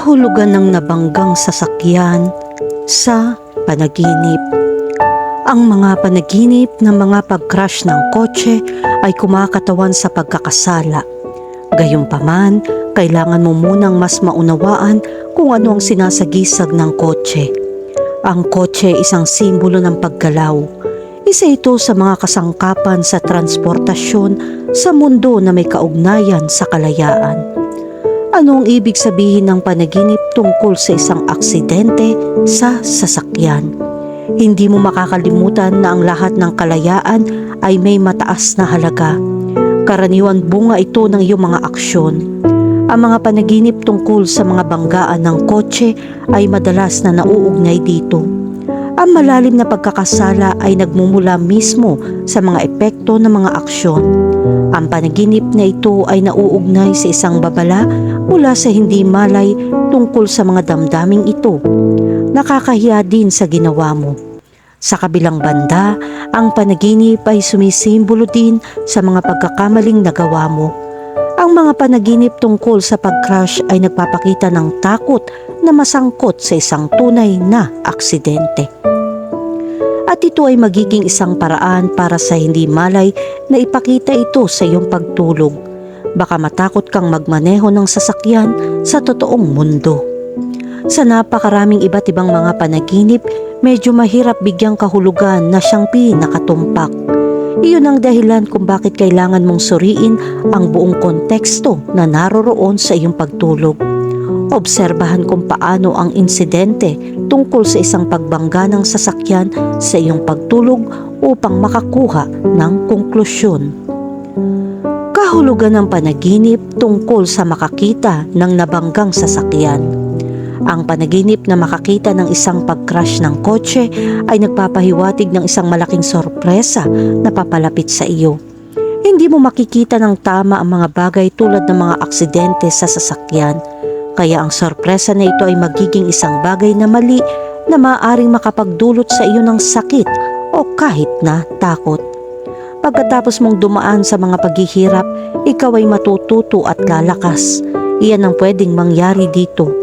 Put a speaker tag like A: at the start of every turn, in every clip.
A: kahulugan ng nabanggang sasakyan sa panaginip. Ang mga panaginip ng mga pag-crash ng kotse ay kumakatawan sa pagkakasala. Gayunpaman, kailangan mo munang mas maunawaan kung ano ang sinasagisag ng kotse. Ang kotse isang simbolo ng paggalaw. Isa ito sa mga kasangkapan sa transportasyon sa mundo na may kaugnayan sa kalayaan. Ano ang ibig sabihin ng panaginip tungkol sa isang aksidente sa sasakyan? Hindi mo makakalimutan na ang lahat ng kalayaan ay may mataas na halaga. Karaniwan bunga ito ng iyong mga aksyon. Ang mga panaginip tungkol sa mga banggaan ng kotse ay madalas na nauugnay dito. Ang malalim na pagkakasala ay nagmumula mismo sa mga epekto ng mga aksyon. Ang panaginip na ito ay nauugnay sa isang babala mula sa hindi malay tungkol sa mga damdaming ito. Nakakahiya din sa ginawa mo. Sa kabilang banda, ang panaginip ay sumisimbolo din sa mga pagkakamaling nagawa mo. Ang mga panaginip tungkol sa pag-crash ay nagpapakita ng takot na masangkot sa isang tunay na aksidente. At ito ay magiging isang paraan para sa hindi malay na ipakita ito sa iyong pagtulog. Baka matakot kang magmaneho ng sasakyan sa totoong mundo. Sa napakaraming iba't ibang mga panaginip, medyo mahirap bigyang kahulugan na siyang pinakatumpak. Iyon ang dahilan kung bakit kailangan mong suriin ang buong konteksto na naroroon sa iyong pagtulog. Obserbahan kung paano ang insidente tungkol sa isang pagbangga ng sasakyan sa iyong pagtulog upang makakuha ng konklusyon. Kahulugan ng panaginip tungkol sa makakita ng nabanggang sasakyan. Ang panaginip na makakita ng isang pag-crash ng kotse ay nagpapahiwatig ng isang malaking sorpresa na papalapit sa iyo. Hindi mo makikita ng tama ang mga bagay tulad ng mga aksidente sa sasakyan. Kaya ang sorpresa na ito ay magiging isang bagay na mali na maaaring makapagdulot sa iyo ng sakit o kahit na takot. Pagkatapos mong dumaan sa mga paghihirap, ikaw ay matututo at lalakas. Iyan ang pwedeng mangyari dito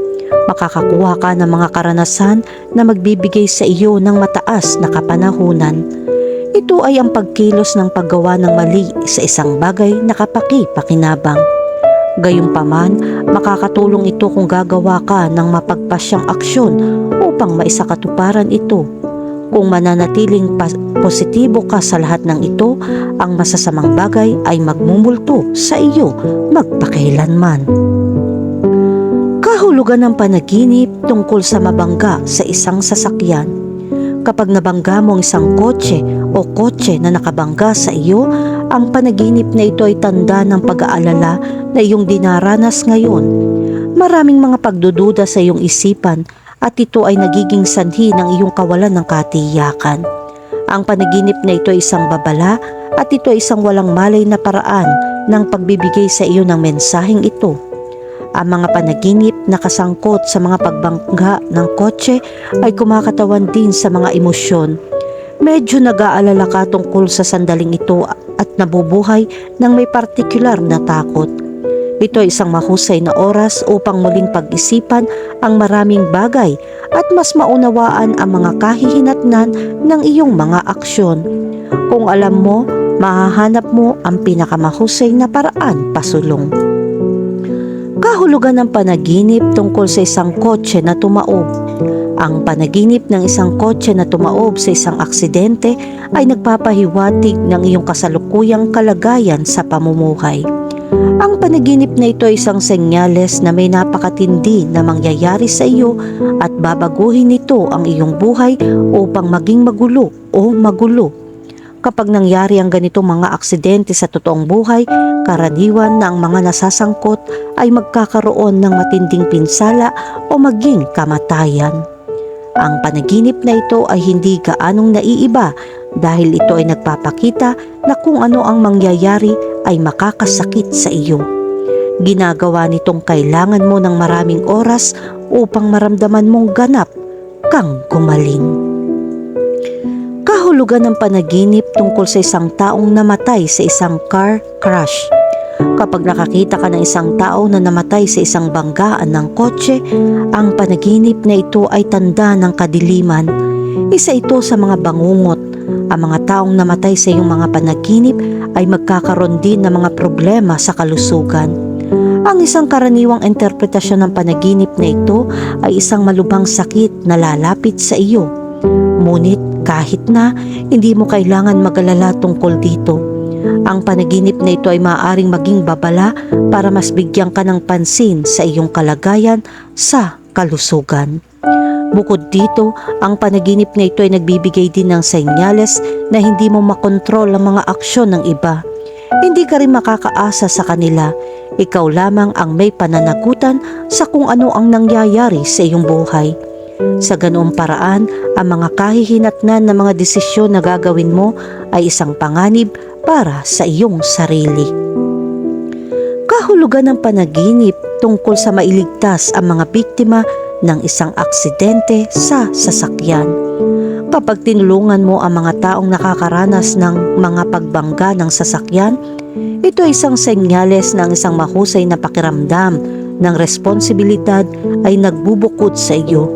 A: makakakuha ka ng mga karanasan na magbibigay sa iyo ng mataas na kapanahunan. Ito ay ang pagkilos ng paggawa ng mali sa isang bagay na kapaki-pakinabang. Gayunpaman, makakatulong ito kung gagawa ka ng mapagpasyang aksyon upang maisakatuparan ito. Kung mananatiling positibo ka sa lahat ng ito, ang masasamang bagay ay magmumulto sa iyo magpakailanman kahulugan ng panaginip tungkol sa mabangga sa isang sasakyan. Kapag nabangga mo ang isang kotse o kotse na nakabangga sa iyo, ang panaginip na ito ay tanda ng pag-aalala na iyong dinaranas ngayon. Maraming mga pagdududa sa iyong isipan at ito ay nagiging sanhi ng iyong kawalan ng katiyakan. Ang panaginip na ito ay isang babala at ito ay isang walang malay na paraan ng pagbibigay sa iyo ng mensaheng ito ang mga panaginip na kasangkot sa mga pagbangga ng kotse ay kumakatawan din sa mga emosyon. Medyo nag-aalala ka tungkol sa sandaling ito at nabubuhay ng may partikular na takot. Ito ay isang mahusay na oras upang muling pag-isipan ang maraming bagay at mas maunawaan ang mga kahihinatnan ng iyong mga aksyon. Kung alam mo, mahahanap mo ang pinakamahusay na paraan pasulong kahulugan ng panaginip tungkol sa isang kotse na tumaob. Ang panaginip ng isang kotse na tumaob sa isang aksidente ay nagpapahiwatig ng iyong kasalukuyang kalagayan sa pamumuhay. Ang panaginip na ito ay isang senyales na may napakatindi na mangyayari sa iyo at babaguhin nito ang iyong buhay upang maging magulo o magulo Kapag nangyari ang ganitong mga aksidente sa totoong buhay, karaniwan na ang mga nasasangkot ay magkakaroon ng matinding pinsala o maging kamatayan. Ang panaginip na ito ay hindi gaanong naiiba dahil ito ay nagpapakita na kung ano ang mangyayari ay makakasakit sa iyo. Ginagawa nitong kailangan mo ng maraming oras upang maramdaman mong ganap kang gumaling kahulugan ng panaginip tungkol sa isang taong namatay sa isang car crash. Kapag nakakita ka ng isang tao na namatay sa isang banggaan ng kotse, ang panaginip na ito ay tanda ng kadiliman. Isa ito sa mga bangungot. Ang mga taong namatay sa iyong mga panaginip ay magkakaroon din ng mga problema sa kalusugan. Ang isang karaniwang interpretasyon ng panaginip na ito ay isang malubhang sakit na lalapit sa iyo. Ngunit kahit na hindi mo kailangan magalala tungkol dito. Ang panaginip na ito ay maaaring maging babala para mas bigyan ka ng pansin sa iyong kalagayan sa kalusugan. Bukod dito, ang panaginip na ito ay nagbibigay din ng senyales na hindi mo makontrol ang mga aksyon ng iba. Hindi ka rin makakaasa sa kanila. Ikaw lamang ang may pananagutan sa kung ano ang nangyayari sa iyong buhay. Sa ganoong paraan, ang mga kahihinatnan na mga desisyon na gagawin mo ay isang panganib para sa iyong sarili. Kahulugan ng panaginip tungkol sa mailigtas ang mga biktima ng isang aksidente sa sasakyan. Kapag tinulungan mo ang mga taong nakakaranas ng mga pagbangga ng sasakyan, ito ay isang senyales ng isang mahusay na pakiramdam ng responsibilidad ay nagbubukod sa iyo.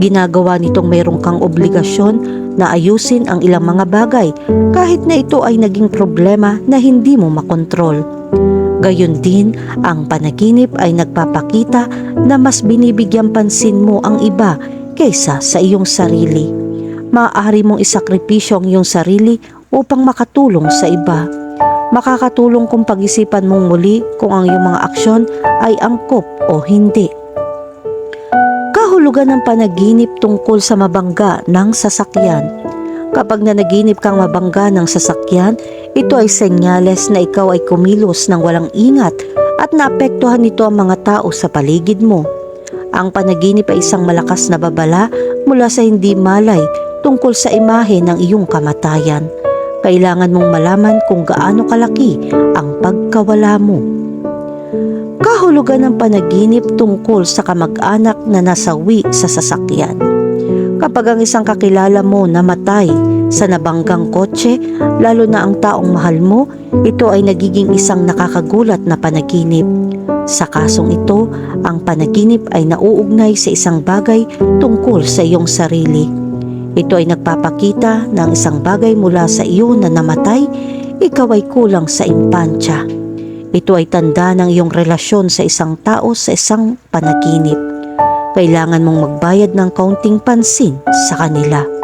A: Ginagawa nitong mayroong kang obligasyon na ayusin ang ilang mga bagay kahit na ito ay naging problema na hindi mo makontrol. Gayon din, ang panaginip ay nagpapakita na mas binibigyan pansin mo ang iba kaysa sa iyong sarili. Maaari mong isakripisyo ang iyong sarili upang makatulong sa iba. Makakatulong kung pag-isipan mong muli kung ang iyong mga aksyon ay angkop o hindi. Kahulugan ng panaginip tungkol sa mabangga ng sasakyan. Kapag nanaginip kang mabangga ng sasakyan, ito ay senyales na ikaw ay kumilos ng walang ingat at naapektuhan nito ang mga tao sa paligid mo. Ang panaginip ay isang malakas na babala mula sa hindi malay tungkol sa imahe ng iyong kamatayan. Kailangan mong malaman kung gaano kalaki ang pagkawala mo. Kahulugan ng panaginip tungkol sa kamag-anak na nasawi sa sasakyan. Kapag ang isang kakilala mo namatay sa nabanggang kotse, lalo na ang taong mahal mo, ito ay nagiging isang nakakagulat na panaginip. Sa kasong ito, ang panaginip ay nauugnay sa isang bagay tungkol sa iyong sarili. Ito ay nagpapakita ng isang bagay mula sa iyo na namatay, ikaw ay kulang sa impantya. Ito ay tanda ng iyong relasyon sa isang tao sa isang panaginip. Kailangan mong magbayad ng kaunting pansin sa kanila.